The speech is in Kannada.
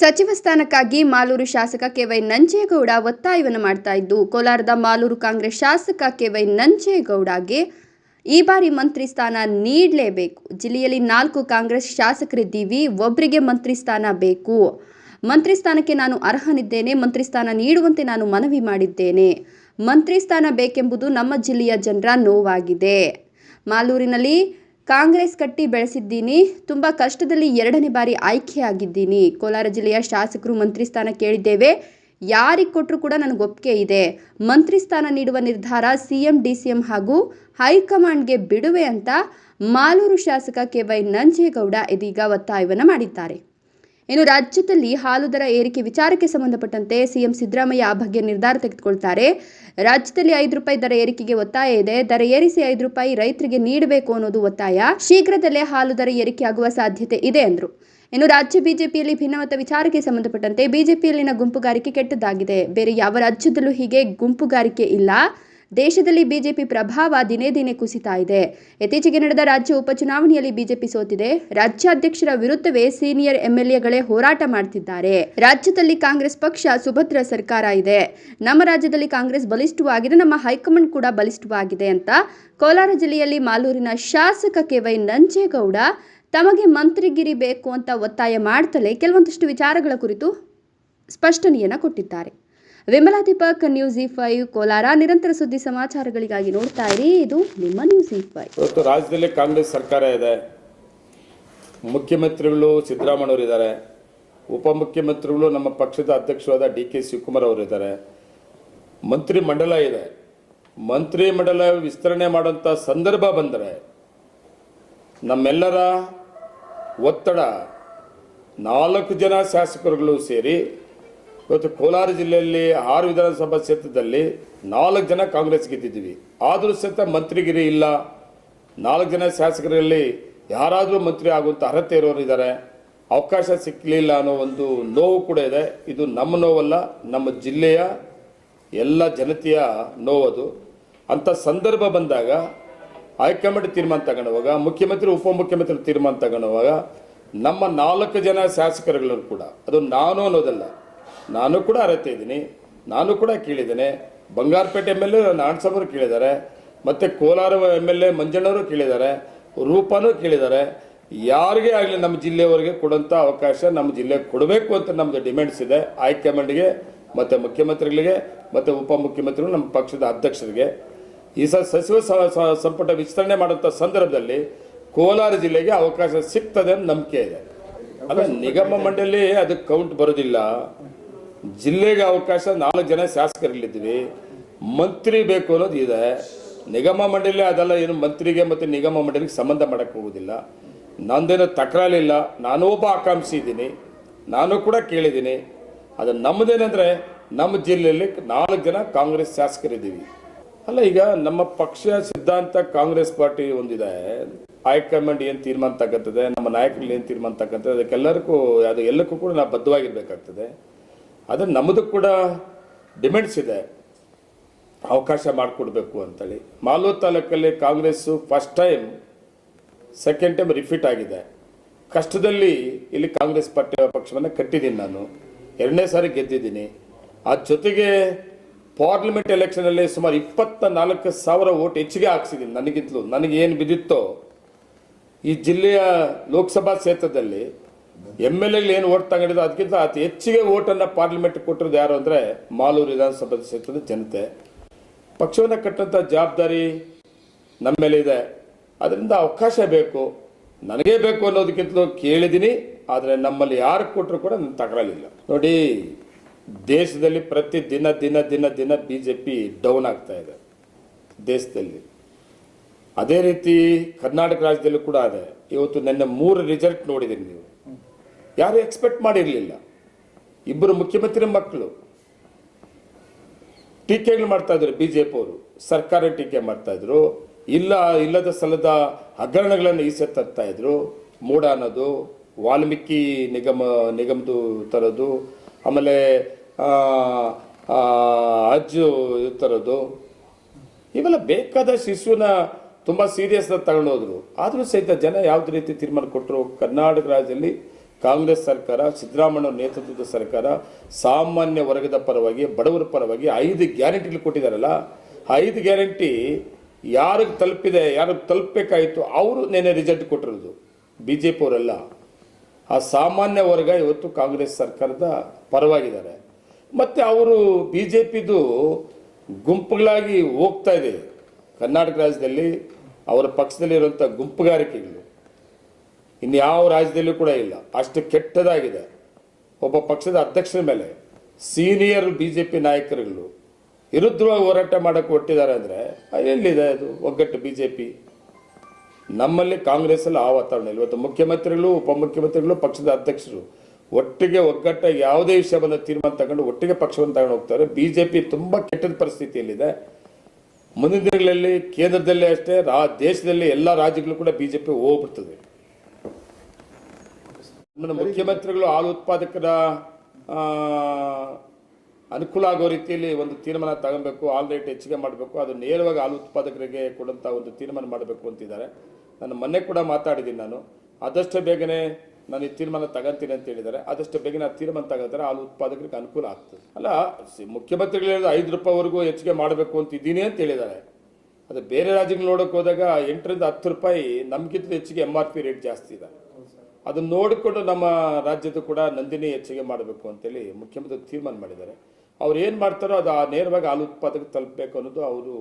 ಸಚಿವ ಸ್ಥಾನಕ್ಕಾಗಿ ಮಾಲೂರು ಶಾಸಕ ಕೆವೈ ನಂಜೇಗೌಡ ಒತ್ತಾಯವನ್ನು ಮಾಡ್ತಾ ಇದ್ದು, ಕೋಲಾರದ ಮಾಲೂರು ಕಾಂಗ್ರೆಸ್ ಶಾಸಕ ಕೆವೈ ನಂಜೇಗೌಡಗೆ ಈ ಬಾರಿ ಮಂತ್ರಿ ಸ್ಥಾನ ನೀಡಲೇಬೇಕು. ಜಿಲ್ಲೆಯಲ್ಲಿ ನಾಲ್ಕು ಕಾಂಗ್ರೆಸ್ ಶಾಸಕರಿದ್ದೀವಿ ಒಬ್ಬರಿಗೆ ಮಂತ್ರಿ ಸ್ಥಾನ ಬೇಕು. ಮಂತ್ರಿ ಸ್ಥಾನಕ್ಕೆ ನಾನು ಅರ್ಹನಿದ್ದೇನೆ, ಮಂತ್ರಿ ಸ್ಥಾನ ನೀಡುವಂತೆ ನಾನು ಮನವಿ ಮಾಡಿದ್ದೇನೆ. ಮಂತ್ರಿ ಸ್ಥಾನ ಬೇಕೆಂಬುದು ನಮ್ಮ ಜಿಲ್ಲೆಯ ಜನರ ನೋವಾಗಿದೆ. ಮಾಲೂರಿನಲ್ಲಿ ಕಾಂಗ್ರೆಸ್ ಕಟ್ಟಿ ಬೆಳೆಸಿದ್ದೀನಿ, ತುಂಬ ಕಷ್ಟದಲ್ಲಿ ಎರಡನೇ ಬಾರಿ ಆಯ್ಕೆಯಾಗಿದ್ದೀನಿ. ಕೋಲಾರ ಜಿಲ್ಲೆಯ ಶಾಸಕರು ಮಂತ್ರಿ ಸ್ಥಾನ ಕೇಳಿದ್ದೇವೆ. ಯಾರಿಗೆ ಕೊಟ್ಟರು ಕೂಡ ನನಗೆ ಒಪ್ಪಿಗೆ ಇದೆ. ಮಂತ್ರಿ ಸ್ಥಾನ ನೀಡುವ ನಿರ್ಧಾರ C M D C M ಹಾಗೂ ಹೈಕಮಾಂಡ್ಗೆ ಬಿಡುವೆ ಅಂತ ಮಾಲೂರು ಶಾಸಕ ಕೆ ವೈ ನಂಜೇಗೌಡ ಇದೀಗ ಒತ್ತಾಯವನ್ನು ಮಾಡಿದ್ದಾರೆ. ಇನ್ನು ರಾಜ್ಯದಲ್ಲಿ ಹಾಲು ದರ ಏರಿಕೆ ವಿಚಾರಕ್ಕೆ ಸಂಬಂಧಪಟ್ಟಂತೆ ಸಿಎಂ ಸಿದ್ದರಾಮಯ್ಯ ಆ ಬಗ್ಗೆ ನಿರ್ಧಾರ ತೆಗೆದುಕೊಳ್ತಾರೆ. ರಾಜ್ಯದಲ್ಲಿ ಐದು ರೂಪಾಯಿ ದರ ಏರಿಕೆಗೆ ಒತ್ತಾಯ ಇದೆ. ದರ ಏರಿಸಿ ಐದು ರೂಪಾಯಿ ರೈತರಿಗೆ ನೀಡಬೇಕು ಅನ್ನೋದು ಒತ್ತಾಯ. ಶೀಘ್ರದಲ್ಲೇ ಹಾಲು ದರ ಏರಿಕೆ ಆಗುವ ಸಾಧ್ಯತೆ ಇದೆ ಎಂದರು ಇನ್ನು ರಾಜ್ಯ ಬಿಜೆಪಿಯಲ್ಲಿ ಭಿನ್ನಮತ ವಿಚಾರಕ್ಕೆ ಸಂಬಂಧಪಟ್ಟಂತೆ ಬಿಜೆಪಿಯಲ್ಲಿನ ಗುಂಪುಗಾರಿಕೆ ಕೆಟ್ಟದ್ದಾಗಿದೆ ಬೇರೆ ಯಾವ ರಾಜ್ಯದಲ್ಲೂ ಹೀಗೆ ಗುಂಪುಗಾರಿಕೆ ಇಲ್ಲ. ದೇಶದಲ್ಲಿ ಬಿಜೆಪಿ ಪ್ರಭಾವ ದಿನೇ ದಿನೇ ಕುಸಿತಾ ಇದೆ. ಇತ್ತೀಚೆಗೆ ನಡೆದ ರಾಜ್ಯ ಉಪಚುನಾವಣೆಯಲ್ಲಿ ಬಿಜೆಪಿ ಸೋತಿದೆ. ರಾಜ್ಯಾಧ್ಯಕ್ಷರ ವಿರುದ್ಧವೇ ಸೀನಿಯರ್ ಎಂಎಲ್ಎಗಳೇ ಹೋರಾಟ ಮಾಡ್ತಿದ್ದಾರೆ. ರಾಜ್ಯದಲ್ಲಿ ಕಾಂಗ್ರೆಸ್ ಪಕ್ಷ ಸುಭದ್ರ ಸರ್ಕಾರ ಇದೆ. ನಮ್ಮ ರಾಜ್ಯದಲ್ಲಿ ಕಾಂಗ್ರೆಸ್ ಬಲಿಷ್ಠವಾಗಿದೆ. ನಮ್ಮ ಹೈಕಮಾಂಡ್ ಕೂಡ ಬಲಿಷ್ಠವಾಗಿದೆ ಅಂತ ಕೋಲಾರ ಜಿಲ್ಲೆಯಲ್ಲಿ ಮಾಲೂರಿನ ಶಾಸಕ ಕೆ ವೈ ನಂಜೇಗೌಡ ತಮಗೆ ಮಂತ್ರಿಗಿರಿ ಬೇಕು ಅಂತ ಒತ್ತಾಯ ಮಾಡ್ತಲೇ ಕೆಲವೊಂದಷ್ಟು ವಿಚಾರಗಳ ಕುರಿತು ಸ್ಪಷ್ಟನೆಯನ್ನು ಕೊಟ್ಟಿದ್ದಾರೆ. Vimala Deepak news E five. Kolar ನಿರಂತರ ಸುದ್ದಿ ಸಮಾಚಾರಗಳಿಗಾಗಿ ನೋಡ್ತಾ ಇರಿ. ಇದು ನಿಮ್ಮ ನ್ಯೂಸ್ ಇ ಫೈವ್. ಇವತ್ತು ರಾಜ್ಯದಲ್ಲಿ ಕಾಂಗ್ರೆಸ್ ಸರ್ಕಾರ ಇದೆ. ಮುಖ್ಯಮಂತ್ರಿಗಳು ಸಿದ್ದರಾಮಯ್ಯವರು ಇದ್ದಾರೆ. ಉಪಮುಖ್ಯಮಂತ್ರಿಗಳು ನಮ್ಮ ಪಕ್ಷದ ಅಧ್ಯಕ್ಷರಾದ ಡಿ ಕೆ ಶಿವಕುಮಾರ್ ಅವರು ಇದ್ದಾರೆ. ಮಂತ್ರಿ ಮಂಡಲ ಇದೆ. ಮಂತ್ರಿ ಮಂಡಲ ವಿಸ್ತರಣೆ ಮಾಡುವಂಥ ಸಂದರ್ಭ ಬಂದರೆ ನಮ್ಮೆಲ್ಲರ ಒತ್ತಡ ನಾಲ್ಕು ಜನ ಶಾಸಕರುಗಳು ಸೇರಿ ಇವತ್ತು ಕೋಲಾರ ಜಿಲ್ಲೆಯಲ್ಲಿ ಆರು ವಿಧಾನಸಭಾ ಕ್ಷೇತ್ರದಲ್ಲಿ ನಾಲ್ಕು ಜನ ಕಾಂಗ್ರೆಸ್ ಗೆದ್ದಿದ್ದೀವಿ. ಆದರೂ ಸಹಿತ ಮಂತ್ರಿಗಿರಿ ಇಲ್ಲ. ನಾಲ್ಕು ಜನ ಶಾಸಕರಲ್ಲಿ ಯಾರಾದರೂ ಮಂತ್ರಿ ಆಗುವಂಥ ಅರ್ಹತೆ ಇರೋರು ಇದ್ದಾರೆ. ಅವಕಾಶ ಸಿಕ್ಕಲಿಲ್ಲ ಅನ್ನೋ ಒಂದು ನೋವು ಕೂಡ ಇದೆ. ಇದು ನಮ್ಮ ನೋವಲ್ಲ, ನಮ್ಮ ಜಿಲ್ಲೆಯ ಎಲ್ಲ ಜನತೆಯ ನೋವದು ಅಂಥ ಸಂದರ್ಭ ಬಂದಾಗ ಹೈಕಮಾಂಡ್ ತೀರ್ಮಾನ ತಗೊಳ್ಳುವಾಗ ಮುಖ್ಯಮಂತ್ರಿ, ಉಪಮುಖ್ಯಮಂತ್ರಿ ತೀರ್ಮಾನ ತಗೊಳ್ಳುವಾಗ ನಮ್ಮ ನಾಲ್ಕು ಜನ ಶಾಸಕರುಗಳು ಕೂಡ, ಅದು ನಾನು ಅನ್ನೋದಲ್ಲ ನಾನು ಕೂಡ ಅರ್ಹತೆ ಇದ್ದೀನಿ. ನಾನು ಕೂಡ ಕೇಳಿದ್ದೇನೆ. ಬಂಗಾರಪೇಟೆ ಎಂ ಎಲ್ ಎ ನಾಣಸಭರು ಕೇಳಿದ್ದಾರೆ. ಮತ್ತು ಕೋಲಾರ ಎಂ ಎಲ್ ಎ ಮಂಜಣ್ಣವರು ಕೇಳಿದ್ದಾರೆ. ರೂಪನೂ ಕೇಳಿದ್ದಾರೆ. ಯಾರಿಗೆ ಆಗಲಿ ನಮ್ಮ ಜಿಲ್ಲೆಯವರಿಗೆ ಕೊಡೋಂಥ ಅವಕಾಶ ನಮ್ಮ ಜಿಲ್ಲೆಗೆ ಕೊಡಬೇಕು ಅಂತ ನಮ್ಮದು ಡಿಮ್ಯಾಂಡ್ಸ್ ಇದೆ. ಹೈಕಮಾಂಡ್ಗೆ ಮತ್ತು ಮುಖ್ಯಮಂತ್ರಿಗಳಿಗೆ, ಮತ್ತು ಉಪಮುಖ್ಯಮಂತ್ರಿಗಳು, ನಮ್ಮ ಪಕ್ಷದ ಅಧ್ಯಕ್ಷರಿಗೆ. ಈ ಸಲ ಸಚಿವ ಸಂಪುಟ ವಿಸ್ತರಣೆ ಮಾಡುವಂಥ ಸಂದರ್ಭದಲ್ಲಿ ಕೋಲಾರ ಜಿಲ್ಲೆಗೆ ಅವಕಾಶ ಸಿಗ್ತದೆ ಅಂತ ನಂಬಿಕೆ ಇದೆ. ಅಲ್ಲ, ನಿಗಮ ಮಂಡಳಿ ಅದಕ್ಕೆ ಕೌಂಟ್ ಬರೋದಿಲ್ಲ. ಜಿಲ್ಲೆಗೆ ಅವಕಾಶ ನಾಲ್ಕು ಜನ ಶಾಸಕರಲ್ಲಿದ್ದೀವಿ. ಮಂತ್ರಿ ಬೇಕು ಅನ್ನೋದು ಇದೆ. ನಿಗಮ ಮಂಡಳಿ ಅದೆಲ್ಲ ಏನು ಮಂತ್ರಿಗೆ ಮತ್ತು ನಿಗಮ ಮಂಡಳಿಗೆ ಸಂಬಂಧ ಮಾಡಕ್ಕೆ ಹೋಗೋದಿಲ್ಲ ನಂದೇನು ತಕರಾಲಿಲ್ಲ ನಾನು ಒಬ್ಬ ಆಕಾಂಕ್ಷಿ ನಾನು ಕೂಡ ಕೇಳಿದ್ದೀನಿ. ಅದು ನಮ್ಮದೇನೆಂದರೆ ನಮ್ಮ ಜಿಲ್ಲೆಯಲ್ಲಿ ನಾಲ್ಕು ಜನ ಕಾಂಗ್ರೆಸ್ ಶಾಸಕರಿದ್ದೀವಿ. ಅಲ್ಲ ಈಗ ನಮ್ಮ ಪಕ್ಷ ಸಿದ್ಧಾಂತ ಕಾಂಗ್ರೆಸ್ ಪಾರ್ಟಿ ಒಂದಿದೆ. ಹೈಕಮಾಂಡ್ ಏನು ತೀರ್ಮಾನ ತಗತ್ತದೆ ನಮ್ಮ ನಾಯಕರಲ್ಲಿ ಏನು ತೀರ್ಮಾನ ತಕ್ಕಂಥದ್ದು ಅದಕ್ಕೆಲ್ಲರಿಗೂ, ಅದು ಎಲ್ಲಕ್ಕೂ ಕೂಡ ನಾವು ಬದ್ಧವಾಗಿರ್ಬೇಕಾಗ್ತದೆ. ಅದು ನಮ್ಮದು ಕೂಡ ಡಿಮ್ಯಾಂಡ್ಸ್ ಇದೆ. ಅವಕಾಶ ಮಾಡಿಕೊಡ್ಬೇಕು ಅಂತೇಳಿ. ಮಾಲೂರು ತಾಲೂಕಲ್ಲಿ Congress first time second time repeat ಆಗಿದೆ. ಕಷ್ಟದಲ್ಲಿ ಇಲ್ಲಿ ಕಾಂಗ್ರೆಸ್ ಪಾರ್ಟಿ ಪಕ್ಷವನ್ನು ಕಟ್ಟಿದ್ದೀನಿ ನಾನು. ಎರಡನೇ ಸಾರಿ ಗೆದ್ದಿದ್ದೀನಿ. ಆ ಜೊತೆಗೆ ಪಾರ್ಲಿಮೆಂಟ್ ಎಲೆಕ್ಷನಲ್ಲಿ ಸುಮಾರು ಇಪ್ಪತ್ತ ನಾಲ್ಕು ಸಾವಿರ ಓಟ್ ಹೆಚ್ಚಿಗೆ ಹಾಕ್ಸಿದ್ದೀನಿ. ನನಗಿಂತಲೂ ನನಗೇನು ಬಿದ್ದಿತ್ತೋ, ಈ ಜಿಲ್ಲೆಯ ಲೋಕಸಭಾ ಕ್ಷೇತ್ರದಲ್ಲಿ ಎಂ ಎಲ್ ಎಲ್ಲಿ ಏನು ಓಟ್ ತಗೊಂಡಿದ್ದು ಅದಕ್ಕಿಂತ ಅತಿ ಹೆಚ್ಚಿಗೆ ಓಟನ್ನು ಪಾರ್ಲಿಮೆಂಟ್ ಕೊಟ್ಟಿರೋದು ಯಾರು ಅಂದರೆ ಮಾಲೂರು ವಿಧಾನಸಭಾ ಕ್ಷೇತ್ರದ ಜನತೆ. ಪಕ್ಷವನ್ನು ಕಟ್ಟಂಥ ಜವಾಬ್ದಾರಿ ನಮ್ಮ ಮೇಲೆ ಇದೆ. ಅದರಿಂದ ಅವಕಾಶ ಬೇಕು. ನನಗೇ ಬೇಕು ಅನ್ನೋದಕ್ಕಿಂತಲೂ ಕೇಳಿದ್ದೀನಿ. ಆದರೆ ನಮ್ಮಲ್ಲಿ ಯಾರು ಕೊಟ್ಟರು ಕೂಡ ನನ್ನ ತಗೊಳ್ಳಲಿಲ್ಲ ನೋಡಿ, ದೇಶದಲ್ಲಿ ಪ್ರತಿ ದಿನ ದಿನ ದಿನ ದಿನ ಬಿ ಜೆ ಪಿ ಡೌನ್ ಆಗ್ತಾ ಇದೆ. ದೇಶದಲ್ಲಿ. ಅದೇ ರೀತಿ ಕರ್ನಾಟಕ ರಾಜ್ಯದಲ್ಲೂ ಕೂಡ ಅದೇ. ಇವತ್ತು ನನ್ನ ಮೂರು ರಿಸಲ್ಟ್ ನೋಡಿದ್ದೀನಿ ನೀವು. ಯಾರು ಎಕ್ಸ್ಪೆಕ್ಟ್ ಮಾಡಿರಲಿಲ್ಲ. ಇಬ್ಬರು ಮುಖ್ಯಮಂತ್ರಿ ಮಕ್ಕಳು. ಟೀಕೆಗಳು ಮಾಡ್ತಾ ಇದ್ರು ಬಿ ಜೆ ಪಿ ಅವರು ಸರ್ಕಾರ ಟೀಕೆ ಮಾಡ್ತಾ ಇದ್ರು ಇಲ್ಲ, ಇಲ್ಲದ ಸಲದ ಹಗರಣಗಳನ್ನು ಈಸೆ ತರ್ತಾ ಇದ್ರು ಮೂಡ ಅನ್ನೋದು, ವಾಲ್ಮೀಕಿ ನಿಗಮ, ನಿಗಮದು ತರೋದು, ಆಮೇಲೆ ಅಜ್ಜು ತರೋದು. ಇವೆಲ್ಲ ಬೇಕಾದ ಶಿಶುವಿನ ತುಂಬ ಸೀರಿಯಸ್ನ ತಗೊಂಡೋದ್ರು. ಆದರೂ ಸಹಿತ ಜನ ಯಾವುದೇ ರೀತಿ ತೀರ್ಮಾನ ಕೊಟ್ಟರು ಕರ್ನಾಟಕ ರಾಜ್ಯದಲ್ಲಿ ಕಾಂಗ್ರೆಸ್ ಸರ್ಕಾರ ಸಿದ್ದರಾಮಯ್ಯ ನೇತೃತ್ವದ ಸರ್ಕಾರ ಸಾಮಾನ್ಯ ವರ್ಗದ ಪರವಾಗಿ, ಬಡವರ ಪರವಾಗಿ ಐದು ಗ್ಯಾರಂಟಿಗಳು ಕೊಟ್ಟಿದ್ದಾರಲ್ಲ, ಐದು ಗ್ಯಾರಂಟಿ ಯಾರಿಗೆ ತಲುಪಿದೆ, ಯಾರಿಗೆ ತಲುಪಬೇಕಾಯಿತು, ಅವರು ನೆನೆ ರಿಸಲ್ಟ್ ಕೊಟ್ಟಿರೋದು ಬಿ ಜೆ ಪಿ ಅವರೆಲ್ಲ. ಆ ಸಾಮಾನ್ಯ ವರ್ಗ ಇವತ್ತು ಕಾಂಗ್ರೆಸ್ ಸರ್ಕಾರದ ಪರವಾಗಿದ್ದಾರೆ. ಮತ್ತು ಅವರು ಬಿ ಜೆ ಪಿದು ಗುಂಪುಗಳಾಗಿ ಹೋಗ್ತಾ ಇದೆ. ಕರ್ನಾಟಕ ರಾಜ್ಯದಲ್ಲಿ ಅವರ ಪಕ್ಷದಲ್ಲಿರುವಂಥ ಗುಂಪುಗಾರಿಕೆಗಳು. ಇನ್ಯಾವ ರಾಜ್ಯದಲ್ಲೂ ಕೂಡ ಇಲ್ಲ. ಅಷ್ಟು ಕೆಟ್ಟದಾಗಿದೆ. ಒಬ್ಬ ಪಕ್ಷದ ಅಧ್ಯಕ್ಷರ ಮೇಲೆ ಸೀನಿಯರ್ ಬಿ ಜೆ ಪಿ ನಾಯಕರುಗಳು ವಿರುದ್ಧವಾಗಿ ಹೋರಾಟ ಮಾಡೋಕ್ಕೆ ಹೊಟ್ಟಿದ್ದಾರೆ ಅಂದರೆ ಎಲ್ಲಿದೆ ಅದು? ಒಗ್ಗಟ್ಟು ಬಿ ಜೆ ಪಿ ನಮ್ಮಲ್ಲಿ ಕಾಂಗ್ರೆಸ್ಸಲ್ಲಿ ಆ ವಾತಾವರಣ ಇಲ್ಲ. ಇವತ್ತು ಮುಖ್ಯಮಂತ್ರಿಗಳು, ಉಪಮುಖ್ಯಮಂತ್ರಿಗಳು, ಪಕ್ಷದ ಅಧ್ಯಕ್ಷರು ಒಟ್ಟಿಗೆ ಒಗ್ಗಟ್ಟಾಗಿ ಯಾವುದೇ ವಿಷಯ ಬಂದ ತೀರ್ಮಾನ ತಗೊಂಡು ಒಟ್ಟಿಗೆ ಪಕ್ಷವನ್ನು ತಗೊಂಡು ಹೋಗ್ತಾರೆ. ಬಿ ಜೆ ಪಿ ತುಂಬ ಕೆಟ್ಟದ ಪರಿಸ್ಥಿತಿಯಲ್ಲಿದೆ. ಮುಂದಿನ ದಿನಗಳಲ್ಲಿ ಕೇಂದ್ರದಲ್ಲೇ ಅಷ್ಟೇ, ರಾ, ದೇಶದಲ್ಲಿ ಎಲ್ಲ ರಾಜ್ಯಗಳು ಕೂಡ ಬಿ ಜೆ ಪಿ ಹೋಗ್ಬಿಡ್ತದೆ. ಮುಖ್ಯಮಂತ್ರಿಗಳು ಹಾಲು ಉತ್ಪಾದಕರ ಅನುಕೂಲ ಆಗೋ ರೀತಿಯಲ್ಲಿ ಒಂದು ತೀರ್ಮಾನ ತಗೊಬೇಕು ಹಾಲು ರೇಟ್ ಹೆಚ್ಚಿಗೆ ಮಾಡಬೇಕು ಅದು ನೇರವಾಗಿ ಹಾಲು ಉತ್ಪಾದಕರಿಗೆ ಕೊಡುವಂಥ ಒಂದು ತೀರ್ಮಾನ ಮಾಡಬೇಕು ಅಂತಿದ್ದಾರೆ. ನಾನು ಮೊನ್ನೆ ಕೂಡ ಮಾತಾಡಿದ್ದೀನಿ ನಾನು. ಆದಷ್ಟು ಬೇಗನೆ ನಾನು ಈ ತೀರ್ಮಾನ ತಗೊಂತೀನಿ ಅಂತ ಹೇಳಿದ್ದಾರೆ. ಆದಷ್ಟು ಬೇಗನೆ ಆ ತೀರ್ಮಾನ ತಗೋತಾರೆ ಹಾಲು ಉತ್ಪಾದಕರಿಗೆ ಅನುಕೂಲ ಆಗ್ತದೆ. ಅಲ್ಲ ಮುಖ್ಯಮಂತ್ರಿಗಳು ಐದು ರೂಪಾಯಿವರೆಗೂ ಹೆಚ್ಚಿಗೆ ಮಾಡಬೇಕು ಅಂತ ಇದ್ದೀನಿ ಅಂತ ಹೇಳಿದ್ದಾರೆ. ಅದು ಬೇರೆ ರಾಜ್ಯಗಳು ನೋಡೋಕೆ ಹೋದಾಗ ಎಂಟರಿಂದ ಹತ್ತು ರೂಪಾಯಿ ನಮಗಿಂತ ಹೆಚ್ಚಿಗೆ ಎಂ ಆರ್ ಪಿ ರೇಟ್ ಜಾಸ್ತಿ ಇದೆ. ಅದನ್ನ ನೋಡಿಕೊಂಡು ನಮ್ಮ ರಾಜ್ಯದ ಕೂಡ ನಂದಿನಿ ಹೆಚ್ಚಿಗೆ ಮಾಡಬೇಕು ಅಂತೇಳಿ ಮುಖ್ಯಮಂತ್ರಿ ತೀರ್ಮಾನ ಮಾಡಿದ್ದಾರೆ. ಅವ್ರು ಏನು ಮಾಡ್ತಾರೋ ಅದು ಆ ನೇರವಾಗಿ ಹಾಲು ಉತ್ಪಾದಕ ತಲುಪಬೇಕು ಅನ್ನೋದು ಅವರು